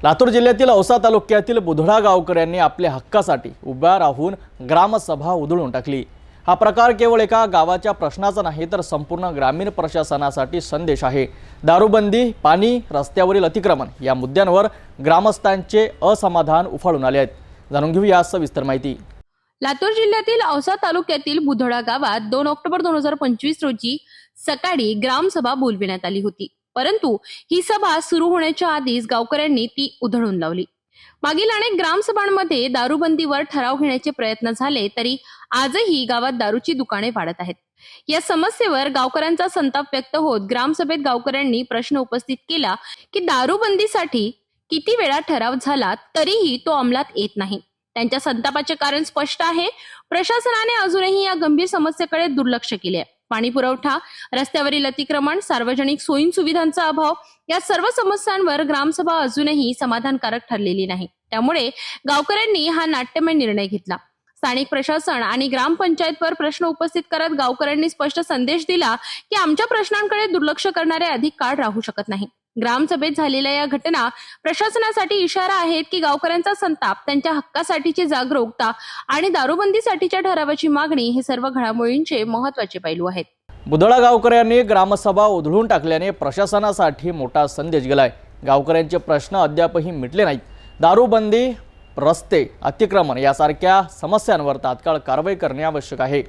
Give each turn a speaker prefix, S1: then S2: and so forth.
S1: लातूर जिल्ह्यातील औसा तालुक्यातील बुधडा गावकऱ्यांनी आपल्या हक्कासाठी उभ्या राहून ग्रामसभा उधळून टाकली. हा प्रकार केवळ एका गावाच्या प्रश्नाचा नाही तर संपूर्ण ग्रामीण प्रशासनासाठी संदेश आहे. दारूबंदी पाणी रस्त्यावरील अतिक्रमण या मुद्द्यांवर ग्रामस्थांचे असमाधान उफाळून आले आहेत. जाणून घेऊया सविस्तर माहिती.
S2: लातूर जिल्ह्यातील औसा तालुक्यातील बुधडा गावात दोन ऑक्टोबर दोन हजार पंचवीस रोजी सकाळी ग्रामसभा बोलविण्यात आली होती. परंतु ही सभा सुरू होण्याच्या आधीच गावकऱ्यांनी ती उधळून लावली. मागील अनेक ग्रामसभांमध्ये दारूबंदीवर ठराव घेण्याचे प्रयत्न झाले तरी आजही गावात दारूची दुकाने वाढत आहेत. या समस्येवर गावकऱ्यांचा संताप व्यक्त होत ग्रामसभेत गावकऱ्यांनी प्रश्न उपस्थित केला की दारूबंदीसाठी किती वेळा ठराव झाला तरीही तो अंमलात येत नाही. त्यांच्या संतापाचे कारण स्पष्ट आहे. प्रशासनाने अजूनही या गंभीर समस्येकडे दुर्लक्ष केले आहे. पाणी पुरवठा रस्त्यावरील अतिक्रमण सार्वजनिक सोयी सुविधांचा अभाव या सर्व समस्यांवर ग्रामसभा अजूनही समाधानकारक ठरलेली नाही. त्यामुळे गावकऱ्यांनी हा नाट्यमय निर्णय घेतला. स्थानिक प्रशासन आणि ग्रामपंचायतवर प्रश्न उपस्थित करत गावकऱ्यांनी स्पष्ट संदेश दिला की आमच्या प्रश्नांकडे दुर्लक्ष करणारे अधिक काळ राहू शकत नाही. ग्रामसभेत झालेल्या या घटना प्रशासनासाठी इशारा आहेत की गावकऱ्यांचा संताप त्यांच्या हक्कासाठीची जागरूकता आणि दारूबंदीसाठीच्या ठरावाची मागणी हे सर्व घडामोडींचे महत्त्वाचे पैलू आहेत.
S1: बुधळा गावकऱ्यांनी ग्रामसभा उधळून टाकल्याने प्रशासनासाठी मोठा संदेश गेलाय. गावकऱ्यांचे प्रश्न अद्यापही मिटले नाहीत. दारूबंदी रस्ते अतिक्रमण यासारख्या समस्यांवर तात्काळ कारवाई करणे आवश्यक आहे.